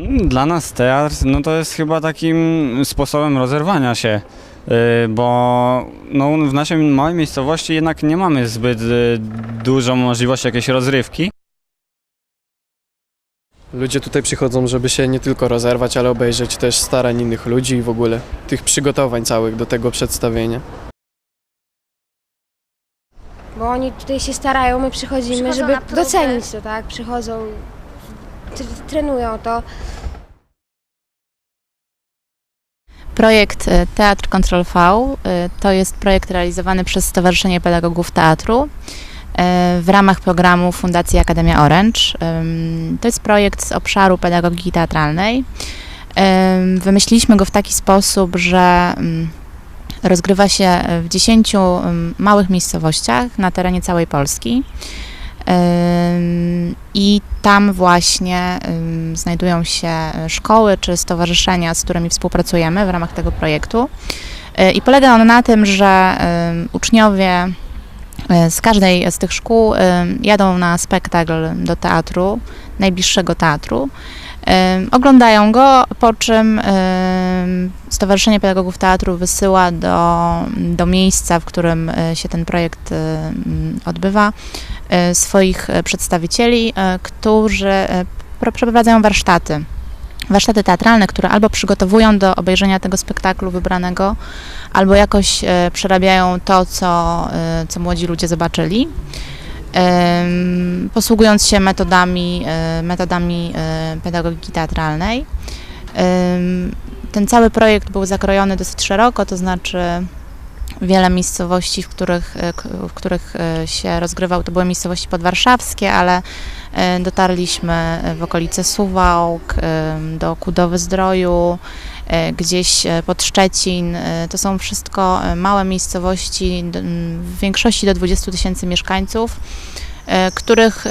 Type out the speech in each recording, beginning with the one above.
Mm, Dla nas teatr no to jest chyba takim sposobem rozerwania się, y, bo no, w naszej małej miejscowości jednak nie mamy zbyt y, dużo możliwości jakiejś rozrywki. Ludzie tutaj przychodzą, żeby się nie tylko rozerwać, ale obejrzeć też starań innych ludzi i w ogóle tych przygotowań całych do tego przedstawienia. Bo oni tutaj się starają, my przychodzimy, Przychodzą żeby na próbę. docenić to, tak? Przychodzą, trenują to. Projekt y, Teatr Control V y, to jest projekt realizowany przez Stowarzyszenie Pedagogów Teatru y, w ramach programu Fundacji Akademia Orange. To jest projekt z obszaru pedagogiki teatralnej. Ym, Wymyśliliśmy go w taki sposób, że ym, rozgrywa się w 10 ym, małych miejscowościach na terenie całej Polski. I tam właśnie znajdują się szkoły czy stowarzyszenia, z którymi współpracujemy w ramach tego projektu. Y, I polega on na tym, że uczniowie y, z każdej z tych szkół jadą na spektakl do teatru, najbliższego teatru. Oglądają go, po czym ym, Stowarzyszenie Pedagogów Teatru wysyła do, do miejsca, w którym y, się ten projekt mm, odbywa, y, swoich przedstawicieli, którzy pro- przeprowadzają warsztaty. Warsztaty teatralne, które albo przygotowują do obejrzenia tego spektaklu wybranego, albo jakoś e, przerabiają to, co, e, co młodzi ludzie zobaczyli, posługując się metodami, e, metodami e, pedagogiki teatralnej. Ten cały projekt był zakrojony dosyć szeroko, to znaczy wiele miejscowości, w których, e, w których e, się rozgrywał, to były miejscowości podwarszawskie, ale e, dotarliśmy w okolice Suwałk, do Kudowy Zdroju, gdzieś pod Szczecin. To są wszystko małe miejscowości, w większości do 20 tysięcy mieszkańców, których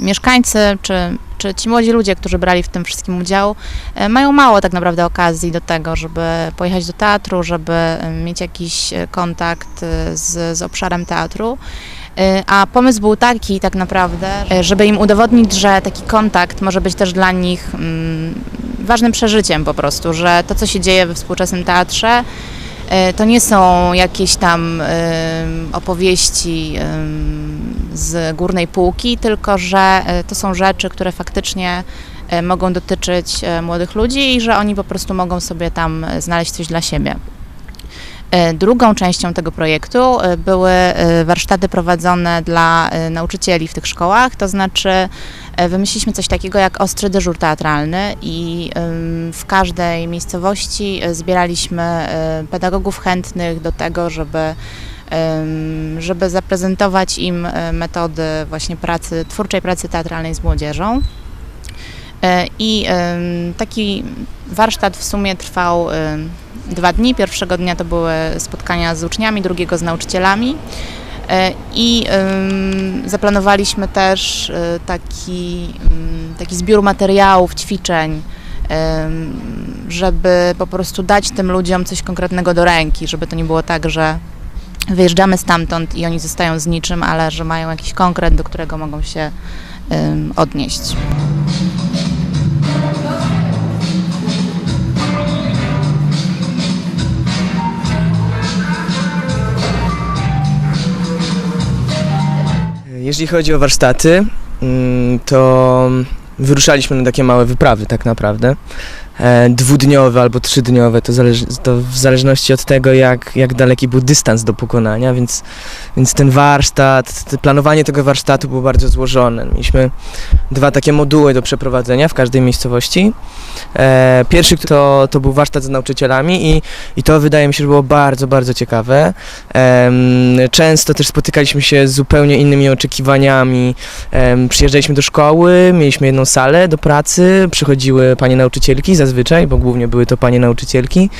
mieszkańcy czy, czy ci młodzi ludzie, którzy brali w tym wszystkim udział, e, mają mało tak naprawdę okazji do tego, żeby pojechać do teatru, żeby e, mieć jakiś e, kontakt z, z obszarem teatru. A pomysł był taki tak naprawdę, żeby im udowodnić, że taki kontakt może być też dla nich mm, ważnym przeżyciem po prostu, że to, co się dzieje we współczesnym teatrze, to nie są jakieś tam opowieści z górnej półki, tylko że e, to są rzeczy, które faktycznie e, mogą dotyczyć e, młodych ludzi i że oni po prostu mogą sobie tam znaleźć coś dla siebie. Drugą częścią tego projektu były warsztaty prowadzone dla nauczycieli w tych szkołach, to znaczy wymyśliliśmy coś takiego jak ostry dyżur teatralny i w każdej miejscowości zbieraliśmy pedagogów chętnych do tego, żeby żeby zaprezentować im e, metody właśnie pracy, twórczej pracy teatralnej z młodzieżą. E, I taki warsztat w sumie trwał dwa dni. Pierwszego dnia to były spotkania z uczniami, drugiego z nauczycielami. E, I zaplanowaliśmy też taki, ym, taki zbiór materiałów, ćwiczeń, żeby po prostu dać tym ludziom coś konkretnego do ręki, żeby to nie było tak, że wyjeżdżamy stamtąd i oni zostają z niczym, ale że mają jakiś konkret, do którego mogą się odnieść. Jeżeli chodzi o warsztaty, mm, to wyruszaliśmy na takie małe wyprawy tak naprawdę. E, Dwudniowe albo trzydniowe, to, to w zależności od tego, jak, jak daleki był dystans do pokonania, więc, więc ten warsztat, planowanie tego warsztatu było bardzo złożone. Mieliśmy dwa takie moduły do przeprowadzenia w każdej miejscowości. E, Pierwszy to, to był warsztat z nauczycielami i, i to wydaje mi się, że było bardzo, bardzo ciekawe. Często też spotykaliśmy się z zupełnie innymi oczekiwaniami. Przyjeżdżaliśmy do szkoły, mieliśmy jedną salę do pracy, przychodziły panie nauczycielki, zazwyczaj, bo głównie były to panie nauczycielki.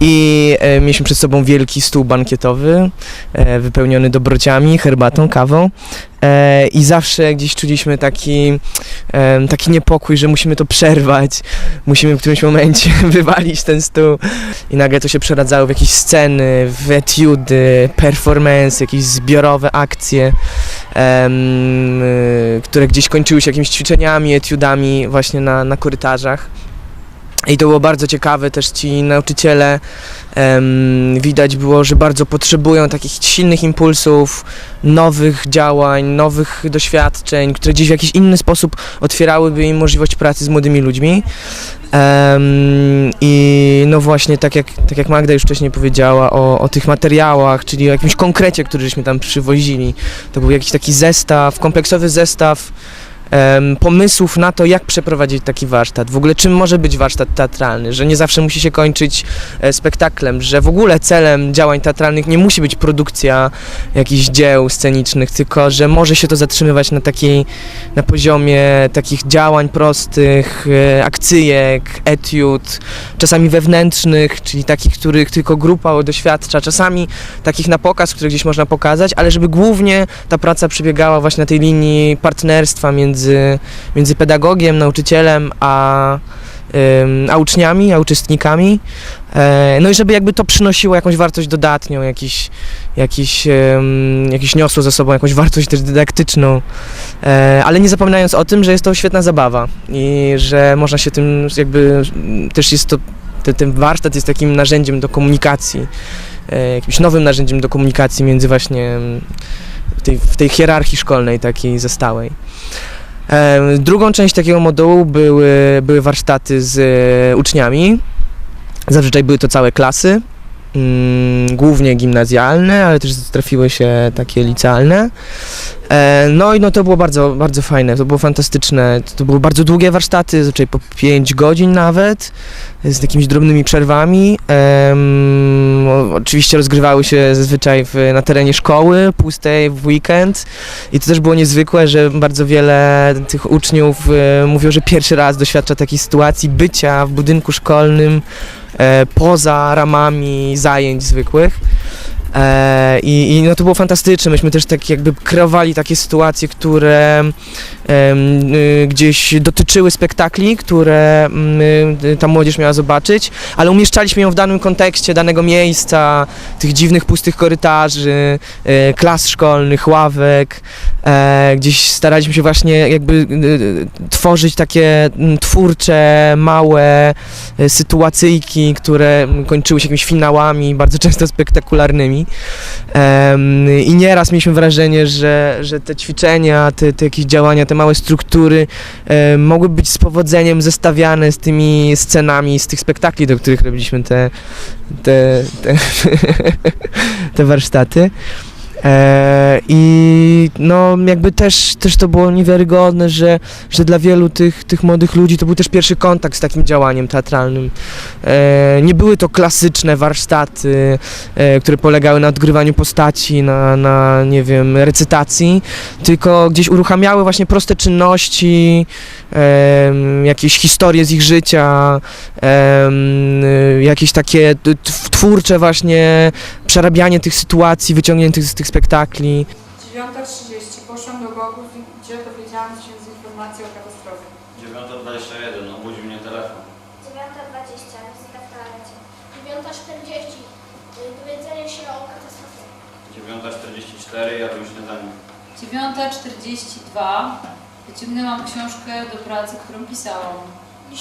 I e, mieliśmy przed sobą wielki stół bankietowy, e, wypełniony dobrociami, herbatą, kawą. E, I zawsze gdzieś czuliśmy taki, em, taki niepokój, że musimy to przerwać, musimy w którymś momencie wywalić ten stół. I nagle to się przeradzało w jakieś sceny, w etiudy, performance, jakieś zbiorowe akcje, które gdzieś kończyły się jakimiś ćwiczeniami, etiudami właśnie na, na korytarzach. I to było bardzo ciekawe, też ci nauczyciele widać było, że bardzo potrzebują takich silnych impulsów, nowych działań, nowych doświadczeń, które gdzieś w jakiś inny sposób otwierałyby im możliwość pracy z młodymi ludźmi. I no właśnie, tak jak, tak jak Magda już wcześniej powiedziała o, o tych materiałach, czyli o jakimś konkrecie, który żeśmy tam przywozili. To był jakiś taki zestaw, kompleksowy zestaw pomysłów na to, jak przeprowadzić taki warsztat. W ogóle czym może być warsztat teatralny, że nie zawsze musi się kończyć e, spektaklem, że w ogóle celem działań teatralnych nie musi być produkcja jakichś dzieł scenicznych, tylko że może się to zatrzymywać na takiej, na poziomie takich działań prostych, e, akcyjek, etiud, czasami wewnętrznych, czyli takich, których tylko grupa doświadcza, czasami takich na pokaz, które gdzieś można pokazać, ale żeby głównie ta praca przebiegała właśnie na tej linii partnerstwa między, między pedagogiem, nauczycielem, a, a uczniami, a uczestnikami. E, no i żeby jakby to przynosiło jakąś wartość dodatnią, jakiś, jakiś, jakiś niosło ze sobą jakąś wartość też dydaktyczną, e, ale nie zapominając o tym, że jest to świetna zabawa i że można się tym jakby, też jest to, te, ten warsztat jest takim narzędziem do komunikacji, e, jakimś nowym narzędziem do komunikacji między właśnie w tej, w tej hierarchii szkolnej takiej zastałej. Drugą część takiego modułu były, były warsztaty z e, uczniami. Zazwyczaj były to całe klasy, mm, głównie gimnazjalne, ale też trafiły się takie licealne. E, No i no to było bardzo, bardzo fajne, to było fantastyczne. To, to były bardzo długie warsztaty, zazwyczaj po 5 godzin nawet, z jakimiś drobnymi przerwami. O- oczywiście rozgrywały się zazwyczaj w, na terenie szkoły, pustej w weekend. I to też było niezwykłe, że bardzo wiele tych uczniów e, mówią, że pierwszy raz doświadcza takiej sytuacji bycia w budynku szkolnym e, poza ramami zajęć zwykłych. E, i, I no to było fantastyczne. Myśmy też tak jakby kreowali takie sytuacje, które y, gdzieś dotyczyły spektakli, które mm, y, ta młodzież miała zobaczyć, ale umieszczaliśmy ją w danym kontekście danego miejsca, tych dziwnych, pustych korytarzy, e, klas szkolnych, ławek. E, gdzieś staraliśmy się właśnie jakby y, tworzyć takie mm, twórcze, małe e, sytuacyjki, które mm, kończyły się jakimiś finałami, bardzo często spektakularnymi. Em, I nieraz mieliśmy wrażenie, że, że te ćwiczenia, te, te jakieś działania, te małe struktury e, mogły być z powodzeniem zestawiane z tymi scenami z tych spektakli, do których robiliśmy te, te, te, te warsztaty. E, I no jakby też, też to było niewiarygodne, że, że dla wielu tych, tych młodych ludzi to był też pierwszy kontakt z takim działaniem teatralnym. E, nie były to klasyczne warsztaty, e, które polegały na odgrywaniu postaci, na, na nie wiem, recytacji, tylko gdzieś uruchamiały właśnie proste czynności, em, jakieś historie z ich życia, y, jakieś takie twórcze właśnie przerabianie tych sytuacji wyciągniętych z tych spektakli. 9.30 poszłam do Gogów, gdzie dowiedziałam się z informacji o katastrofie. 9.21, obudził mnie telefon. 9.20, wizyta w toalecie. 9.40, dowiedzenie się o katastrofie. 9.44, jadłem śniadanie. 9.42 wyciągnęłam książkę do pracy, którą pisałam. 10.20,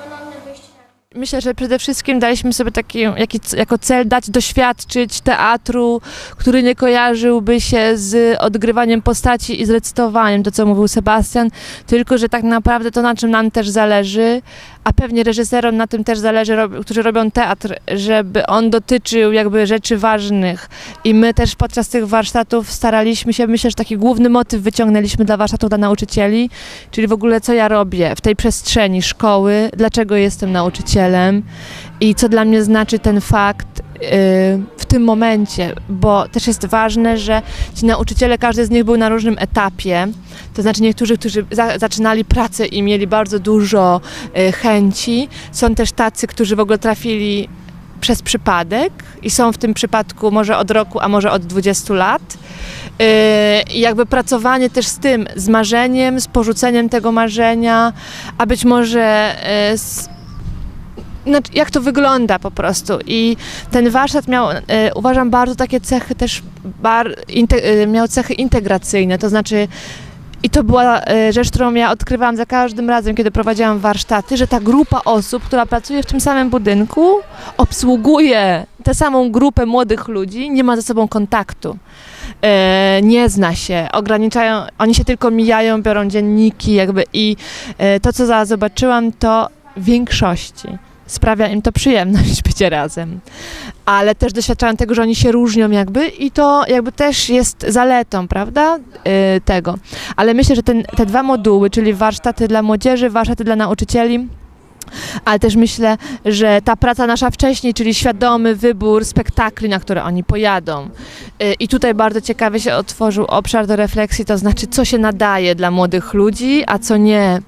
ponowne wyjście Myślę, że przede wszystkim daliśmy sobie taki, jaki, jako cel dać doświadczyć teatru, który nie kojarzyłby się z odgrywaniem postaci i z recytowaniem, to co mówił Sebastian, tylko że tak naprawdę to na czym nam też zależy, a pewnie reżyserom na tym też zależy, którzy robią teatr, żeby on dotyczył jakby rzeczy ważnych. I my też podczas tych warsztatów staraliśmy się, myślę, że taki główny motyw wyciągnęliśmy dla warsztatów dla nauczycieli, czyli w ogóle co ja robię w tej przestrzeni szkoły, dlaczego jestem nauczycielem i co dla mnie znaczy ten fakt yy, w tym momencie, bo też jest ważne, że ci nauczyciele, każdy z nich był na różnym etapie. To znaczy niektórzy, którzy za, zaczynali pracę i mieli bardzo dużo e, chęci, są też tacy, którzy w ogóle trafili przez przypadek i są w tym przypadku może od roku, a może od 20 lat. Yy, jakby pracowanie też z tym, z marzeniem, z porzuceniem tego marzenia, a być może yy, z, jak to wygląda po prostu. I ten warsztat miał, yy, uważam, bardzo takie cechy też, bar, yy, miał cechy integracyjne, to znaczy i to była e, rzecz, którą ja odkrywałam za każdym razem, kiedy prowadziłam warsztaty, że ta grupa osób, która pracuje w tym samym budynku, obsługuje tę samą grupę młodych ludzi, nie ma ze sobą kontaktu. E, nie zna się, ograniczają, oni się tylko mijają, biorą dzienniki jakby i e, to, co zobaczyłam, to większości sprawia im to przyjemność bycie razem. Ale też doświadczają tego, że oni się różnią jakby i to jakby też jest zaletą, prawda, e, tego. Ale myślę, że ten, te dwa moduły, czyli warsztaty dla młodzieży, warsztaty dla nauczycieli, ale też myślę, że ta praca nasza wcześniej, czyli świadomy wybór spektakli, na które oni pojadą. Y, I tutaj bardzo ciekawie się otworzył obszar do refleksji, to znaczy, co się nadaje dla młodych ludzi, a co nie.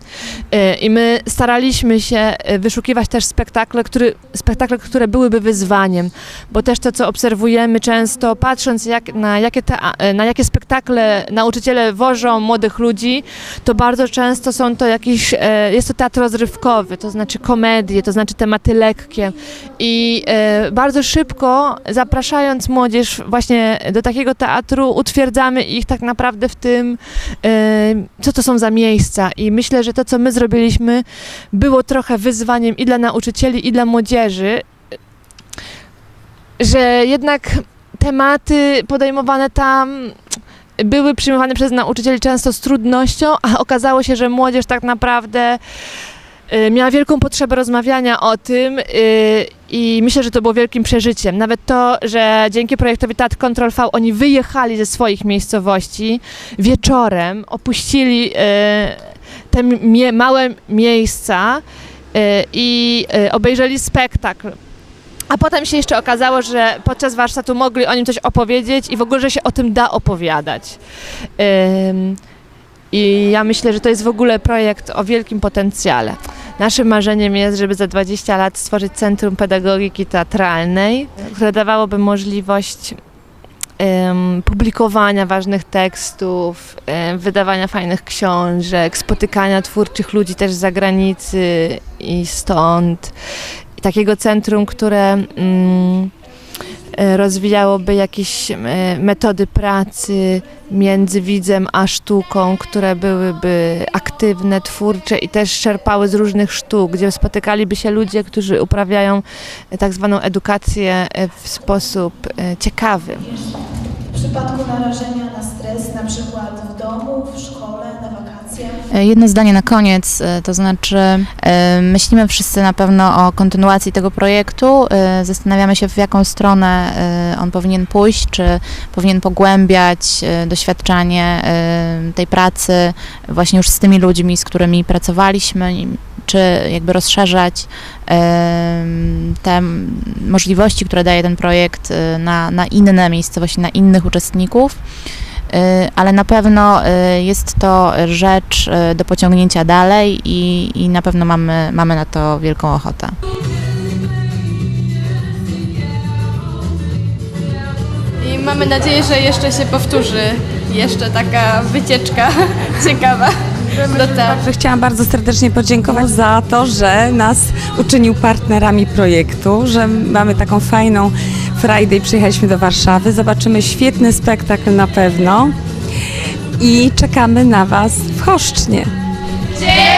Y, I my staraliśmy się y, wyszukiwać też spektakle, który, spektakle, które byłyby wyzwaniem, bo też to, co obserwujemy często, patrząc jak, na, jakie na jakie spektakle nauczyciele wożą młodych ludzi, to bardzo często są to jakieś, e, jest to teatr rozrywkowy, to znaczy komedie, to znaczy tematy lekkie i bardzo szybko zapraszając młodzież właśnie do takiego teatru utwierdzamy ich tak naprawdę w tym, e, co to są za miejsca. I myślę, że to, co my zrobiliśmy było trochę wyzwaniem i dla nauczycieli, i dla młodzieży, że jednak tematy podejmowane tam były przyjmowane przez nauczycieli często z trudnością, a okazało się, że młodzież tak naprawdę miała wielką potrzebę rozmawiania o tym y, i myślę, że to było wielkim przeżyciem. Nawet to, że dzięki projektowi Teatr Control V oni wyjechali ze swoich miejscowości wieczorem, opuścili y, te małe miejsca y, i y, obejrzeli spektakl. A potem się jeszcze okazało, że podczas warsztatu mogli o nim coś opowiedzieć i w ogóle, że się o tym da opowiadać. I ja myślę, że to jest w ogóle projekt o wielkim potencjale. Naszym marzeniem jest, żeby za 20 lat stworzyć Centrum Pedagogiki Teatralnej, które dawałoby możliwość publikowania ważnych tekstów, wydawania fajnych książek, spotykania twórczych ludzi też z zagranicy i stąd. Takiego centrum, które mm, rozwijałoby jakieś e, metody pracy między widzem a sztuką, które byłyby aktywne, twórcze i też czerpały z różnych sztuk, gdzie spotykaliby się ludzie, którzy uprawiają e, tak zwaną edukację e, w sposób e, ciekawy. W przypadku narażenia na stres, na przykład w domu, w szkole, na wakacjach, E, Jedno zdanie na koniec, e, to znaczy e, myślimy wszyscy na pewno o kontynuacji tego projektu. E, Zastanawiamy się, w jaką stronę e, on powinien pójść, czy powinien pogłębiać e, doświadczanie e, tej pracy właśnie już z tymi ludźmi, z którymi pracowaliśmy, czy jakby rozszerzać e, te możliwości, które daje ten projekt e, na, na inne miejscowości, na innych uczestników. Y, ale na pewno y, jest to rzecz y, do pociągnięcia dalej i, i na pewno mamy, mamy na to wielką ochotę. I mamy nadzieję, że jeszcze się powtórzy jeszcze taka wycieczka ciekawa do. Że chciałam bardzo serdecznie podziękować za to, że nas uczynił partnerami projektu, że mamy taką fajną Friday, przyjechaliśmy do Warszawy, zobaczymy świetny spektakl na pewno i czekamy na Was w Choszcznie. Dzień